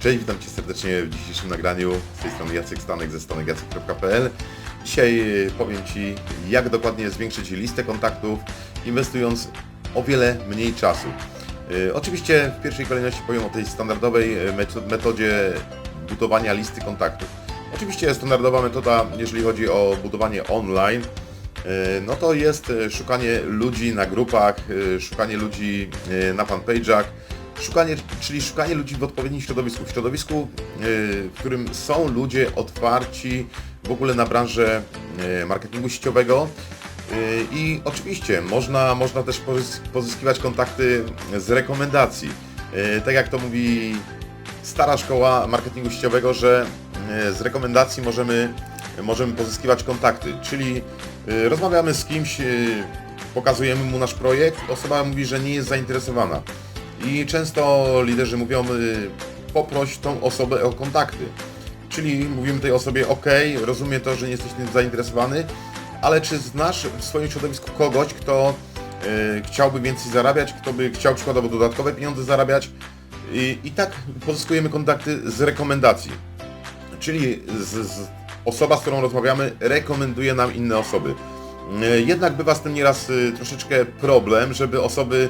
Cześć, witam Cię serdecznie w dzisiejszym nagraniu. Z tej strony Jacek Stanek ze stanekjacek.pl. Dzisiaj e, powiem Ci, jak dokładnie zwiększyć listę kontaktów, inwestując o wiele mniej czasu. E, Oczywiście w pierwszej kolejności powiem o tej standardowej meto- metodzie budowania listy kontaktów. Oczywiście standardowa metoda, jeżeli chodzi o budowanie online, no to jest szukanie ludzi na grupach, szukanie ludzi na fanpage'ach, szukanie, czyli szukanie ludzi w odpowiednim środowisku. W środowisku, e, w którym są ludzie otwarci w ogóle na branżę e, marketingu sieciowego. E, I oczywiście można, można też pozys- pozyskiwać kontakty z rekomendacji. Tak jak to mówi stara szkoła marketingu sieciowego, że z rekomendacji możemy, możemy pozyskiwać kontakty, czyli rozmawiamy z kimś, pokazujemy mu nasz projekt, osoba mówi, że nie jest zainteresowana. I często liderzy mówią, y, poproś tą osobę o kontakty. Czyli mówimy tej osobie, ok, rozumiem to, że nie jesteś tym zainteresowany, ale czy znasz w swoim środowisku kogoś, kto y, chciałby więcej zarabiać, kto by chciał przykładowo dodatkowe pieniądze zarabiać? I, i tak pozyskujemy kontakty z rekomendacji. Czyli z, z osoba, z którą rozmawiamy, rekomenduje nam inne osoby. E, Jednak bywa z tym nieraz y, troszeczkę problem, żeby osoby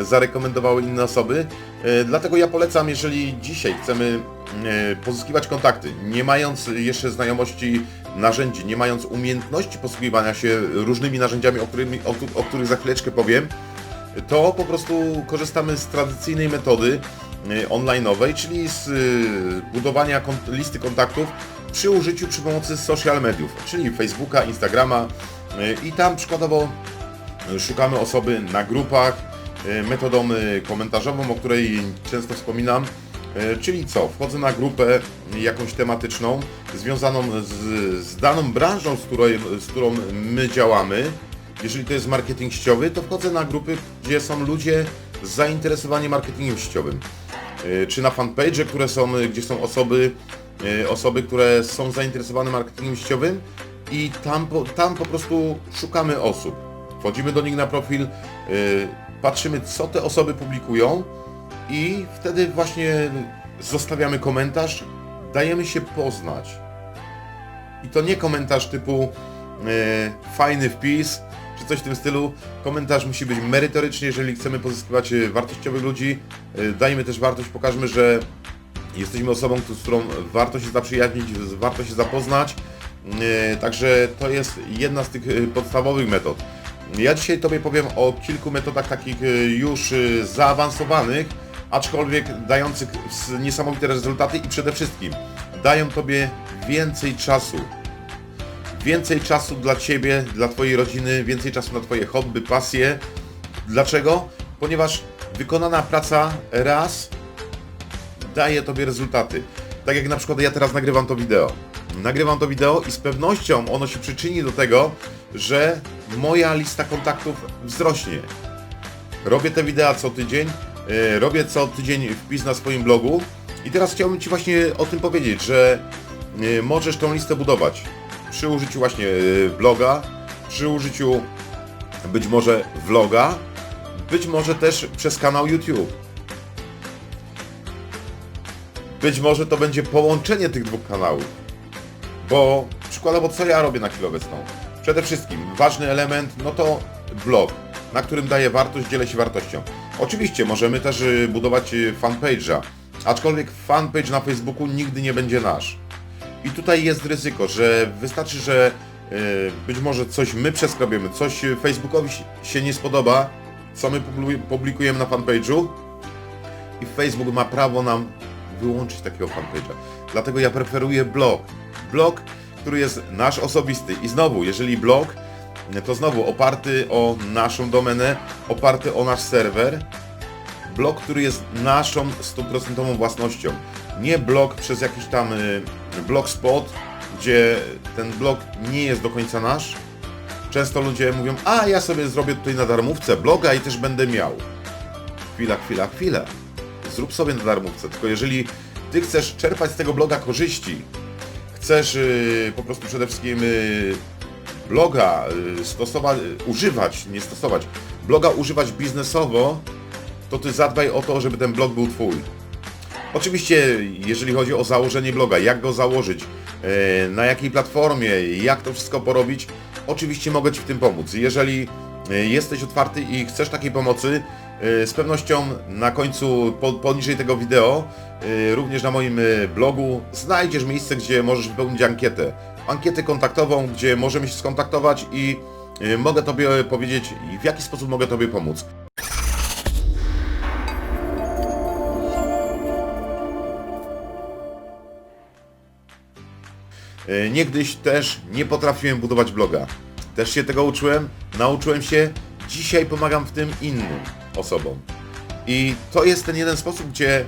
zarekomendowały inne osoby. E, Dlatego ja polecam, jeżeli dzisiaj chcemy e, pozyskiwać kontakty, nie mając jeszcze znajomości narzędzi, nie mając umiejętności posługiwania się różnymi narzędziami, o, którymi, o, o których za chwileczkę powiem, to po prostu korzystamy z tradycyjnej metody y, online'owej, czyli z budowania kont- listy kontaktów przy użyciu przy pomocy social mediów, czyli Facebooka, Instagrama i tam przykładowo szukamy osoby na grupach metodą y, komentarzową, o której często wspominam. Y, Czyli co? Wchodzę na grupę jakąś tematyczną, związaną z, z daną branżą, z, której, z którą my działamy. Jeżeli to jest marketing sieciowy, to wchodzę na grupy, gdzie są ludzie zainteresowani marketingiem sieciowym. Czy na fanpage, które są, gdzie są osoby, osoby, które są zainteresowane marketingiem sieciowym i tam tam po prostu szukamy osób. Wchodzimy do nich na profil, patrzymy co te osoby publikują i wtedy właśnie zostawiamy komentarz, dajemy się poznać. I to nie komentarz typu e, fajny wpis, czy coś w tym stylu. Komentarz musi być merytoryczny, jeżeli chcemy pozyskiwać e, wartościowych ludzi. E, dajmy też wartość, pokażmy, że jesteśmy osobą, z którą warto się zaprzyjaźnić, warto się zapoznać. Także to jest jedna z tych podstawowych metod. Ja dzisiaj Tobie powiem o kilku metodach takich e, już e, zaawansowanych, aczkolwiek dających niesamowite rezultaty i przede wszystkim dają Tobie więcej czasu. Więcej czasu dla Ciebie, dla Twojej rodziny, więcej czasu na Twoje hobby, pasje. Dlaczego? Ponieważ wykonana praca raz daje Tobie rezultaty. Tak jak na przykład ja teraz nagrywam to wideo. Nagrywam to wideo i z pewnością ono się przyczyni do tego, że moja lista kontaktów wzrośnie. Robię te wideo co tydzień, e, robię co tydzień wpis na swoim blogu i teraz chciałbym Ci właśnie o tym powiedzieć, że e, możesz tą listę budować przy użyciu właśnie e, bloga, przy użyciu być może vloga, być może też przez kanał YouTube. Być może to będzie połączenie tych dwóch kanałów. Bo przykładowo co ja robię na chwilę obecną? Przede wszystkim ważny element, no to blog, na którym daję wartość, dzielę się wartością. Oczywiście możemy też y, budować y, fanpage'a, aczkolwiek fanpage na Facebooku nigdy nie będzie nasz. I tutaj jest ryzyko, że wystarczy, że y, być może coś my przeskrabiemy, coś Facebookowi się- nie spodoba, co my publi- publikujemy na fanpage'u, i Facebook ma prawo nam wyłączyć takiego fanpage'a. Dlatego ja preferuję blog. Blog, który jest nasz osobisty. I znowu, jeżeli blog, to znowu oparty o naszą domenę, oparty o nasz serwer. Blog, który jest naszą stuprocentową własnością. Nie blog przez jakiś tam y, blogspot, gdzie ten blog nie jest do końca nasz. Często ludzie mówią, a ja sobie zrobię tutaj na darmówce bloga i też będę miał. Chwila, chwila, chwila. Zrób sobie na darmówce. Tylko jeżeli ty chcesz czerpać z tego bloga korzyści, chcesz yy, po prostu przede wszystkim yy, bloga yy, stosować, używać, nie stosować, bloga używać biznesowo, to ty zadbaj o to, żeby ten blog był twój. Oczywiście, jeżeli chodzi o założenie bloga, jak go założyć, e, na jakiej platformie, jak to wszystko porobić, oczywiście mogę Ci w tym pomóc. Jeżeli e, jesteś otwarty i chcesz takiej pomocy, z pewnością na końcu, po, poniżej tego wideo, e, również na moim e, blogu, znajdziesz miejsce, gdzie możesz wypełnić ankietę. Ankietę kontaktową, gdzie możemy się skontaktować i mogę Tobie powiedzieć, w jaki sposób mogę Tobie pomóc. Niegdyś też nie potrafiłem budować bloga. Też się tego uczyłem, nauczyłem się, dzisiaj pomagam w tym innym osobom. I to jest ten jeden sposób, gdzie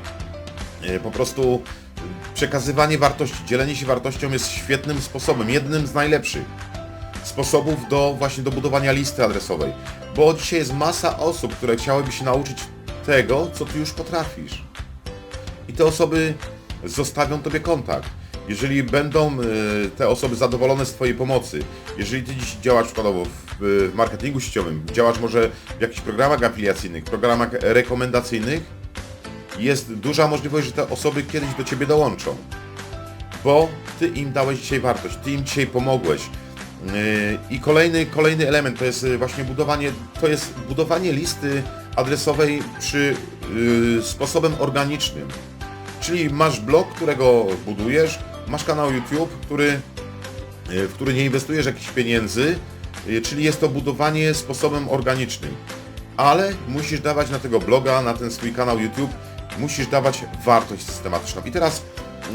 e, po prostu przekazywanie wartości, dzielenie się wartością jest świetnym sposobem, jednym z najlepszych sposobów do właśnie do budowania listy adresowej. Bo dzisiaj jest masa osób, które chciałyby się nauczyć tego, co ty już potrafisz i te osoby zostawią Tobie kontakt. Jeżeli będą y, te osoby zadowolone z Twojej pomocy, jeżeli Ty dziś działasz przykładowo w, y, marketingu sieciowym, działasz może w jakichś programach afiliacyjnych, programach rekomendacyjnych, jest duża możliwość, że te osoby kiedyś do Ciebie dołączą. Bo Ty im dałeś dzisiaj wartość, Ty im dzisiaj pomogłeś. Yy, I kolejny, kolejny element to jest y, właśnie budowanie, to jest budowanie listy adresowej przy sposobem organicznym. Czyli masz blog, którego budujesz, masz kanał YouTube, który, yy, w który nie inwestujesz jakichś pieniędzy, yy, czyli jest to budowanie sposobem organicznym. Ale musisz dawać na tego bloga, na ten swój kanał YouTube, musisz dawać wartość systematyczną. I teraz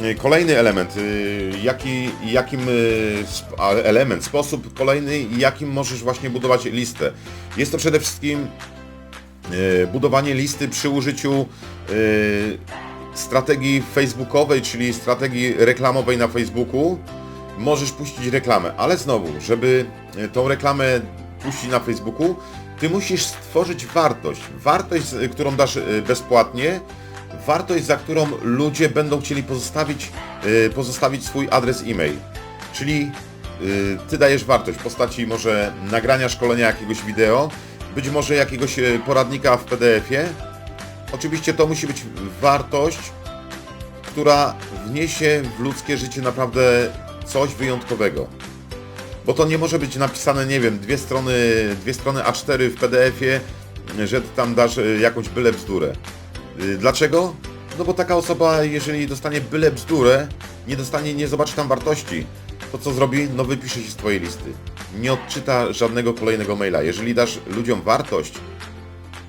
yy, kolejny element, jaki, jakim element, sposób kolejny, jakim możesz właśnie budować listę. Jest to przede wszystkim budowanie listy przy użyciu strategii facebookowej, czyli strategii reklamowej na Facebooku. Możesz puścić reklamę, ale znowu, żeby yy, tą reklamę puścić na Facebooku, ty musisz stworzyć wartość. Wartość, którą dasz yy, bezpłatnie, wartość, za którą ludzie będą chcieli pozostawić, yy, pozostawić swój adres e-mail. Czyli ty dajesz wartość w postaci może nagrania szkolenia jakiegoś wideo, być może jakiegoś poradnika w PDF-ie. Oczywiście to musi być wartość, która wniesie w ludzkie życie naprawdę coś wyjątkowego. Bo to nie może być napisane, nie wiem, dwie strony, dwie strony A4 w PDF-ie, że tam dasz y, jakąś byle bzdurę. Y, Dlaczego? No bo taka osoba, jeżeli dostanie byle bzdurę, nie dostanie, nie zobaczy tam wartości, to co zrobi? No wypisze się z twojej listy. Nie odczyta żadnego kolejnego maila. Jeżeli dasz ludziom wartość,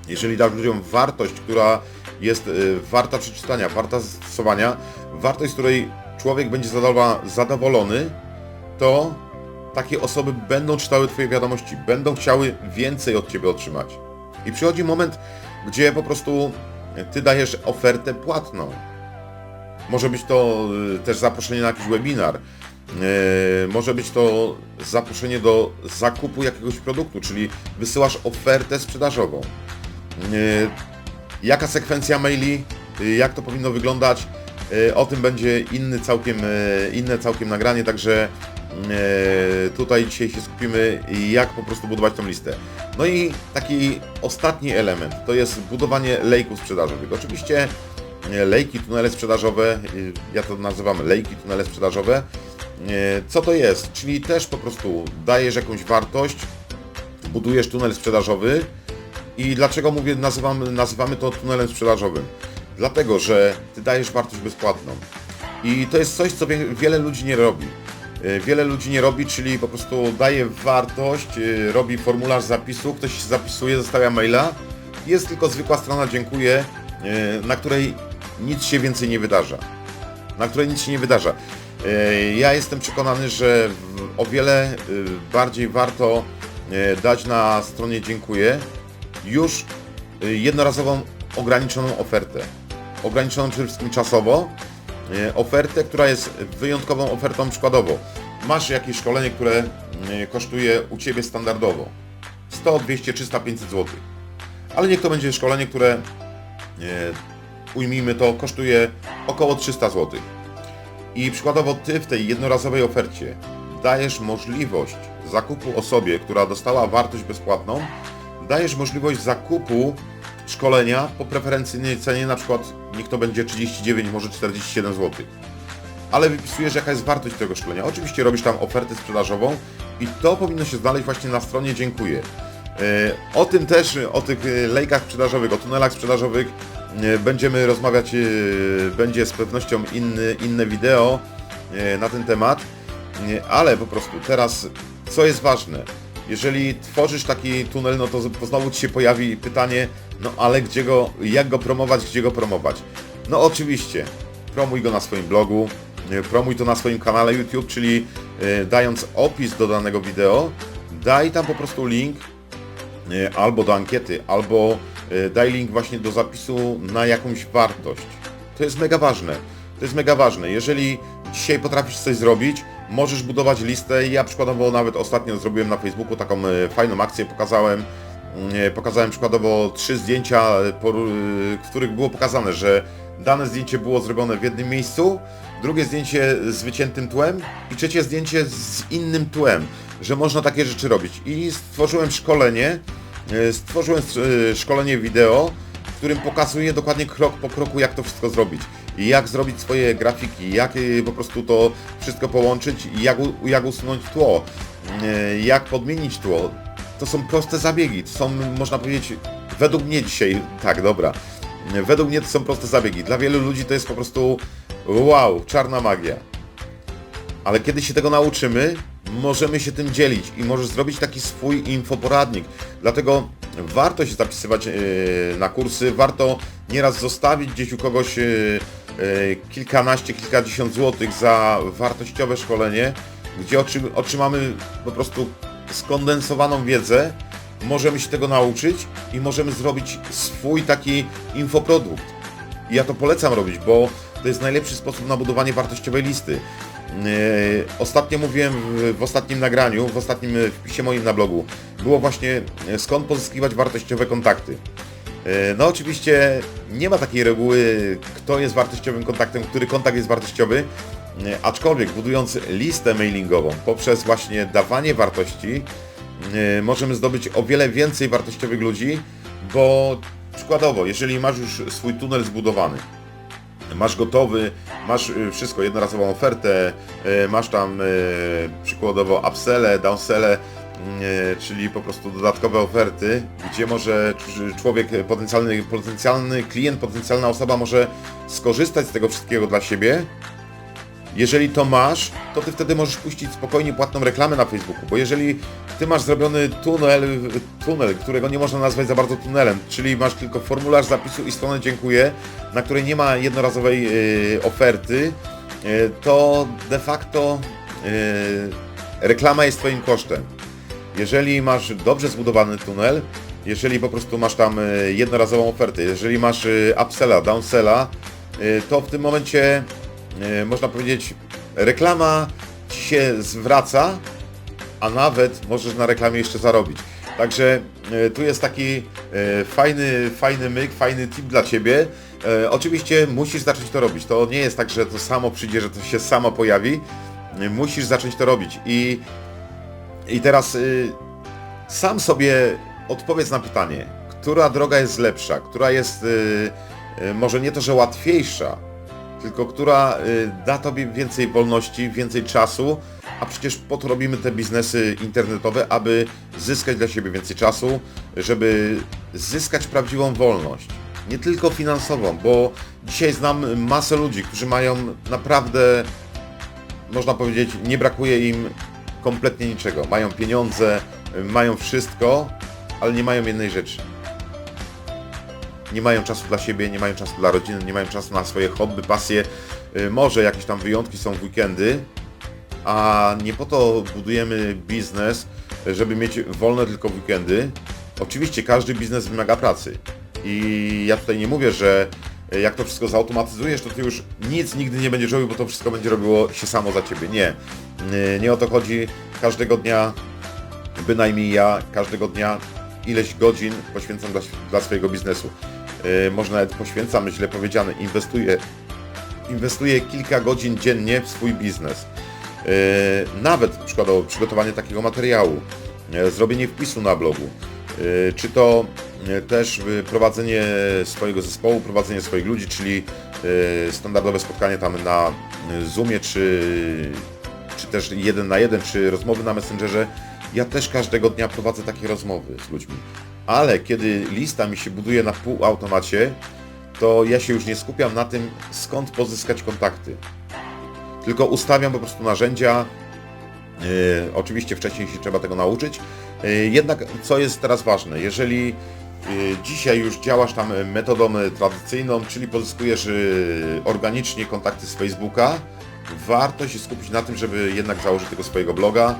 jeżeli dasz ludziom wartość, która jest y, warta przeczytania, warta zastosowania, wartość, z której człowiek będzie zadowolony, to takie osoby będą czytały Twoje wiadomości, będą chciały więcej od Ciebie otrzymać. I przychodzi moment, gdzie po prostu Ty dajesz ofertę płatną. Może być to y, też zaproszenie na jakiś webinar. y, Może być to zaproszenie do zakupu jakiegoś produktu, czyli wysyłasz ofertę sprzedażową. Y, Jaka sekwencja maili, y, jak to powinno wyglądać, y, o tym będzie inny całkiem, inne całkiem nagranie, także tutaj dzisiaj się skupimy, jak po prostu budować tą listę. No i taki ostatni element, to jest budowanie lejków sprzedażowych. Oczywiście lejki, tunele sprzedażowe, ja to nazywam lejki, tunele sprzedażowe. Co to jest? Czyli też po prostu dajesz jakąś wartość, budujesz tunel sprzedażowy, i dlaczego mówię, nazywamy, nazywamy to tunelem sprzedażowym? Dlatego, że ty dajesz wartość bezpłatną. I to jest coś, co wie, wiele ludzi nie robi. Y, Wiele ludzi nie robi, czyli po prostu daje wartość, y, robi formularz zapisu, ktoś się zapisuje, zostawia maila. Jest tylko zwykła strona dziękuję, y, na której nic się więcej nie wydarza. Na której nic się nie wydarza. Ja jestem przekonany, że o wiele bardziej warto dać na stronie dziękuję już y, jednorazową ograniczoną ofertę. Ograniczoną przede wszystkim czasowo. y, Ofertę, która jest wyjątkową ofertą przykładowo. Masz jakieś szkolenie, które y, kosztuje u Ciebie standardowo 100, 200, 300, 500 zł. Ale niech to będzie szkolenie, które ujmijmy to, kosztuje około 300 zł. I przykładowo Ty w tej jednorazowej ofercie dajesz możliwość zakupu osobie, która dostała wartość bezpłatną, dajesz możliwość zakupu szkolenia po preferencyjnej cenie, na przykład niech to będzie 39, może 47 zł. Ale wypisujesz jaka jest wartość tego szkolenia. Oczywiście robisz tam ofertę sprzedażową i to powinno się znaleźć właśnie na stronie dziękuję. E, O tym też, o tych e, lejkach sprzedażowych, o tunelach sprzedażowych e, będziemy rozmawiać, będzie z pewnością inny, inne wideo na ten temat, ale po prostu teraz co jest ważne, jeżeli tworzysz taki tunel, no to, znowu Ci się pojawi pytanie, no ale gdzie go, jak go promować, gdzie go promować? No oczywiście, promuj go na swoim blogu, e, promuj to na swoim kanale YouTube, czyli e, dając opis do danego wideo, daj tam po prostu link e, albo do ankiety, albo daj link właśnie do zapisu na jakąś wartość. To jest mega ważne. To jest mega ważne. Jeżeli dzisiaj potrafisz coś zrobić, możesz budować listę. Ja przykładowo nawet ostatnio zrobiłem na Facebooku taką e, fajną akcję, pokazałem e, pokazałem przykładowo trzy zdjęcia, e, w których było pokazane, że dane zdjęcie było zrobione w jednym miejscu, drugie zdjęcie z wyciętym tłem i trzecie zdjęcie z innym tłem, że można takie rzeczy robić. I stworzyłem szkolenie, stworzyłem szkolenie wideo, którym pokazuję dokładnie krok po kroku, jak to wszystko zrobić. Jak zrobić swoje grafiki, jak e, po prostu to wszystko połączyć jak, jak usunąć tło, e, jak podmienić tło. To są proste zabiegi, to są, można powiedzieć, według mnie dzisiaj, tak, dobra, według mnie to są proste zabiegi. Dla wielu ludzi to jest po prostu wow, czarna magia. Ale kiedy się tego nauczymy, możemy się tym dzielić i możesz zrobić taki swój infoporadnik. Dlatego warto się zapisywać e, na kursy, warto nieraz zostawić gdzieś u kogoś e, e, kilkanaście, kilkadziesiąt złotych za wartościowe szkolenie, gdzie otrzym- otrzymamy po prostu skondensowaną wiedzę, możemy się tego nauczyć i możemy zrobić swój taki infoprodukt. I ja to polecam robić, bo to jest najlepszy sposób na budowanie wartościowej listy. Yy, Ostatnio mówiłem w, ostatnim nagraniu, w ostatnim e, wpisie moim na blogu, było właśnie e, skąd pozyskiwać wartościowe kontakty. No oczywiście nie ma takiej reguły, kto jest wartościowym kontaktem, który kontakt jest wartościowy, aczkolwiek budując listę mailingową poprzez właśnie dawanie wartości, możemy zdobyć o wiele więcej wartościowych ludzi, bo przykładowo, jeżeli masz już swój tunel zbudowany, masz gotowy, masz y, wszystko, jednorazową ofertę, y, masz tam y, przykładowo upselle, downselle, y, czyli po prostu dodatkowe oferty, gdzie może cz- człowiek, potencjalny, potencjalny klient, potencjalna osoba może skorzystać z tego wszystkiego dla siebie. Jeżeli to masz, to ty wtedy możesz puścić spokojnie płatną reklamę na Facebooku, bo jeżeli ty masz zrobiony tunel, tunel, którego nie można nazwać za bardzo tunelem, czyli masz tylko formularz zapisu i stronę dziękuję, na której nie ma jednorazowej y, oferty, y, to de facto y, reklama jest twoim kosztem. Jeżeli masz dobrze zbudowany tunel, jeżeli po prostu masz tam y, jednorazową ofertę, jeżeli masz y, upsella, downsella, y, to w tym momencie można powiedzieć reklama ci się zwraca, a nawet możesz na reklamie jeszcze zarobić. Także e, tu jest taki e, fajny, fajny myk, fajny tip dla Ciebie. E, Oczywiście musisz zacząć to robić. To nie jest tak, że to samo przyjdzie, że to się samo pojawi. E, Musisz zacząć to robić. I, i teraz sam sobie odpowiedz na pytanie, która droga jest lepsza, która jest może nie to, że łatwiejsza, tylko która y, da Tobie więcej wolności, więcej czasu, a przecież po to robimy te biznesy internetowe, aby zyskać dla siebie więcej czasu, żeby zyskać prawdziwą wolność. Nie tylko finansową, bo dzisiaj znam masę ludzi, którzy mają naprawdę, można powiedzieć, nie brakuje im kompletnie niczego. Mają pieniądze, mają wszystko, ale nie mają jednej rzeczy nie mają czasu dla siebie, nie mają czasu dla rodziny, nie mają czasu na swoje hobby, pasje. Y, Może jakieś tam wyjątki są w weekendy, a nie po to budujemy biznes, żeby mieć wolne tylko weekendy. Oczywiście każdy biznes wymaga pracy. I ja tutaj nie mówię, że jak to wszystko zautomatyzujesz, to ty już nic nigdy nie będziesz robił, bo to wszystko będzie robiło się samo za ciebie. Nie. Y, Nie o to chodzi. Każdego dnia bynajmniej ja każdego dnia ileś godzin poświęcam dla, dla swojego biznesu. Yy, może nawet poświęcam, źle powiedziane, inwestuję, inwestuję kilka godzin dziennie w swój biznes. Yy, nawet przykładowo przygotowanie takiego materiału, yy, zrobienie wpisu na blogu, czy to e, też e, prowadzenie swojego zespołu, prowadzenie swoich ludzi, czyli e, standardowe spotkanie tam na e, Zoomie, czy, czy też jeden na jeden, czy rozmowy na Messengerze. Ja też każdego dnia prowadzę takie rozmowy z ludźmi. Ale kiedy lista mi się buduje na półautomacie, to ja się już nie skupiam na tym, skąd pozyskać kontakty. Tylko ustawiam po prostu narzędzia, E, oczywiście wcześniej się trzeba tego nauczyć. E, jednak co jest teraz ważne, jeżeli e, dzisiaj już działasz tam metodą tradycyjną, czyli pozyskujesz organicznie kontakty z Facebooka, warto się skupić na tym, żeby jednak założyć tego swojego bloga,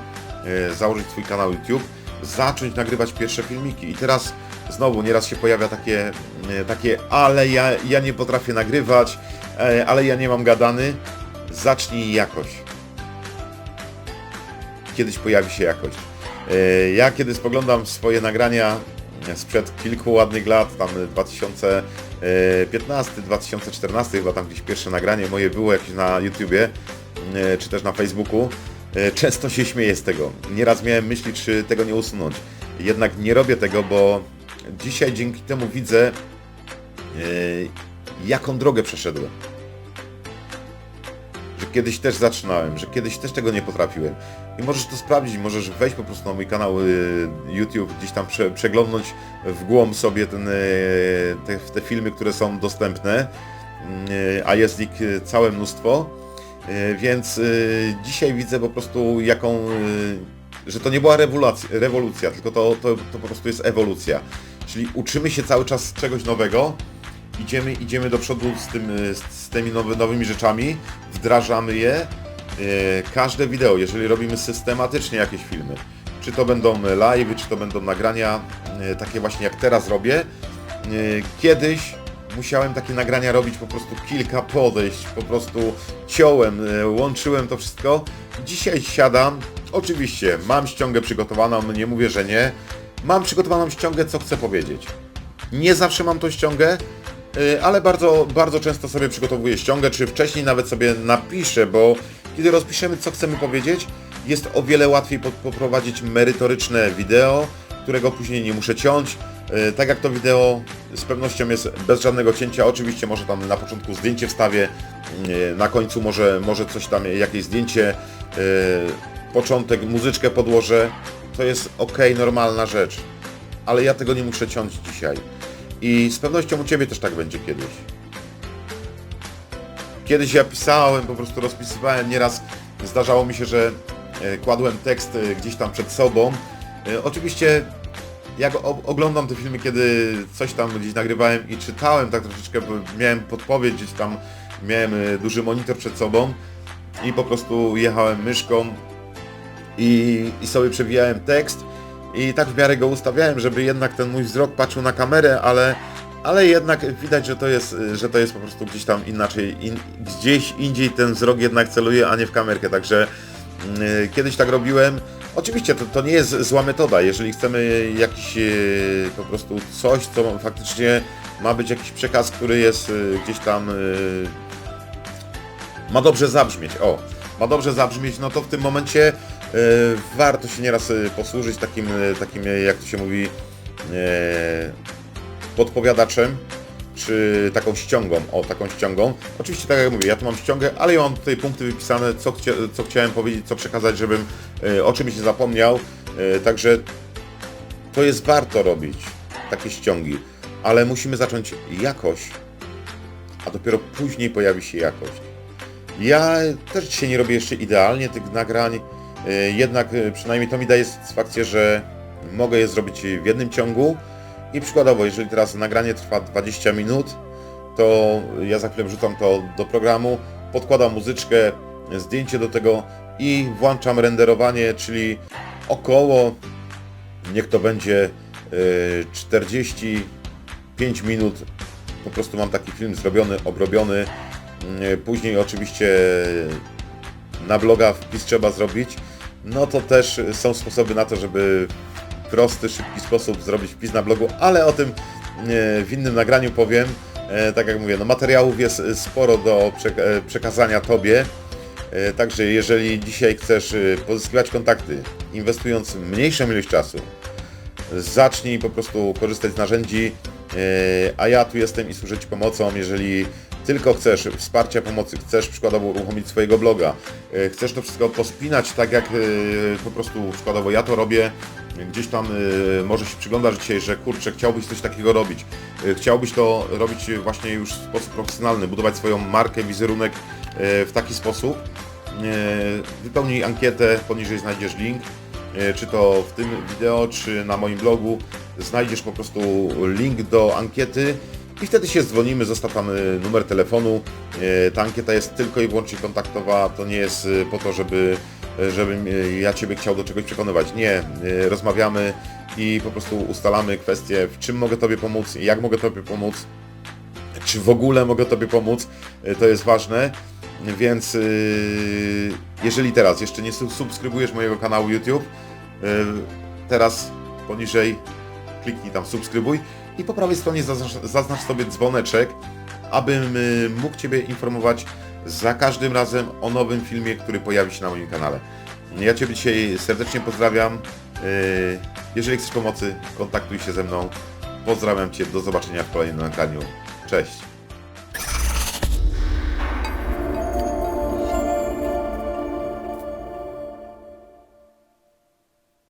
założyć swój kanał YouTube, zacząć nagrywać pierwsze filmiki. I teraz znowu nieraz się pojawia takie, e, takie ale ja, ja nie potrafię nagrywać, e, ale ja nie mam gadany. Zacznij jakoś kiedyś pojawi się jakość. E, Ja kiedy spoglądam swoje nagrania sprzed kilku ładnych lat, tam 2015, 2014 chyba tam gdzieś pierwsze nagranie moje było jakieś na YouTubie, czy też na Facebooku, często się śmieję z tego. Nieraz miałem myśli, czy tego nie usunąć. Jednak nie robię tego, bo dzisiaj dzięki temu widzę, e, jaką drogę przeszedłem że kiedyś też zaczynałem, że kiedyś też tego nie potrafiłem. I możesz to sprawdzić, możesz wejść po prostu na mój kanał y, YouTube, gdzieś tam prze, przeglądnąć w głąb sobie ten, y, te, te filmy, które są dostępne, y, a jest ich całe mnóstwo. Y, Więc y, dzisiaj widzę po prostu jaką, y, że to nie była rewolucja, rewolucja tylko to, to, to po prostu jest ewolucja. Czyli uczymy się cały czas czegoś nowego, idziemy, idziemy do przodu z, tym, z, tymi nowy, nowymi rzeczami, wdrażamy je. Każde wideo, jeżeli robimy systematycznie jakieś filmy, czy to będą live, czy to będą nagrania, takie właśnie jak teraz robię, kiedyś musiałem takie nagrania robić po prostu kilka podejść, po prostu ciąłem, y, łączyłem to wszystko. Dzisiaj siadam, oczywiście mam ściągę przygotowaną, nie mówię, że nie, mam przygotowaną ściągę, co chcę powiedzieć. Nie zawsze mam tą ściągę, y, ale bardzo, bardzo często sobie przygotowuję ściągę, czy wcześniej nawet sobie napiszę, bo kiedy rozpiszemy, co chcemy powiedzieć, jest o wiele łatwiej po- poprowadzić merytoryczne wideo, którego później nie muszę ciąć. Y, Tak jak to wideo z pewnością jest bez żadnego cięcia, oczywiście może tam na początku zdjęcie wstawię, y, na końcu może, może coś tam, jakieś zdjęcie, y, początek, muzyczkę podłożę, to jest ok, normalna rzecz ale ja tego nie muszę ciąć dzisiaj. I z pewnością u Ciebie też tak będzie kiedyś. Kiedyś ja pisałem, po prostu rozpisywałem, nieraz zdarzało mi się, że e, kładłem tekst e, gdzieś tam przed sobą. E, Oczywiście jak oglądam te filmy, kiedy coś tam gdzieś nagrywałem i czytałem tak troszeczkę, bo miałem podpowiedź gdzieś tam, miałem e, duży monitor przed sobą i po prostu jechałem myszką i, i sobie przewijałem tekst i tak w miarę go ustawiałem, żeby jednak ten mój wzrok patrzył na kamerę, ale, ale jednak widać, że to jest, że to jest po prostu gdzieś tam inaczej, in, gdzieś indziej ten wzrok jednak celuje, a nie w kamerkę, także yy, kiedyś tak robiłem. Oczywiście to, to nie jest zła metoda, jeżeli chcemy jakiś yy, po prostu coś, co faktycznie ma być jakiś przekaz, który jest yy, gdzieś tam yy, ma dobrze zabrzmieć, o, ma dobrze zabrzmieć, no to w tym momencie e, warto się nieraz e, posłużyć takim, e, takim e, jak to się mówi, e, podpowiadaczem, czy taką ściągą, o, taką ściągą. Oczywiście, tak jak mówię, ja tu mam ściągę, ale ja mam tutaj punkty wypisane, co, chcia, co chciałem powiedzieć, co przekazać, żebym e, o czymś nie zapomniał, e, także to jest warto robić, takie ściągi, ale musimy zacząć jakoś, a dopiero później pojawi się jakość. Ja też dzisiaj nie robię jeszcze idealnie tych nagrań, y, jednak przynajmniej to mi daje satysfakcję, że mogę je zrobić w jednym ciągu i przykładowo, jeżeli teraz nagranie trwa 20 minut, to ja za chwilę wrzucam to do programu, podkładam muzyczkę, zdjęcie do tego i włączam renderowanie, czyli około, niech to będzie y, 45 minut, po prostu mam taki film zrobiony, obrobiony, Mm, Później oczywiście na bloga wpis trzeba zrobić. No to też są sposoby na to, żeby prosty, szybki sposób zrobić wpis na blogu, ale o tym e, w innym nagraniu powiem. E, Tak jak mówię, no materiałów jest sporo do przek- e, przekazania Tobie. E, Także jeżeli dzisiaj chcesz e, pozyskiwać kontakty, inwestując mniejszą ilość czasu, zacznij po prostu korzystać z narzędzi, e, a ja tu jestem i służę Ci pomocą, jeżeli tylko chcesz wsparcia pomocy, chcesz przykładowo uruchomić swojego bloga, e, chcesz to wszystko pospinać tak jak e, po prostu przykładowo ja to robię, gdzieś tam e, może się przyglądasz dzisiaj, że kurczę, chciałbyś coś takiego robić, chciałbyś to robić właśnie już w sposób profesjonalny, budować swoją markę, wizerunek w taki sposób, Wypełnij ankietę, poniżej znajdziesz link, czy to w tym wideo, czy na moim blogu. Znajdziesz po prostu link do ankiety i wtedy się dzwonimy, zostaw tam numer telefonu. E, Ta ankieta jest tylko i wyłącznie kontaktowa, to nie jest e, po to, żeby e, żebym ja Ciebie chciał do czegoś przekonywać. Nie, rozmawiamy i po prostu ustalamy kwestię, w czym mogę Tobie pomóc, jak mogę Tobie pomóc, czy w ogóle mogę Tobie pomóc, to jest ważne. Więc jeżeli teraz jeszcze nie su- subskrybujesz mojego kanału YouTube, teraz poniżej kliknij tam subskrybuj i po prawej stronie zaznacz, zaznacz sobie dzwoneczek, abym yy, mógł Ciebie informować za każdym razem o nowym filmie, który pojawi się na moim kanale. Ja Ciebie dzisiaj serdecznie pozdrawiam. Yy, jeżeli chcesz pomocy, kontaktuj się ze mną. Pozdrawiam Cię, do zobaczenia w kolejnym nagraniu. Cześć!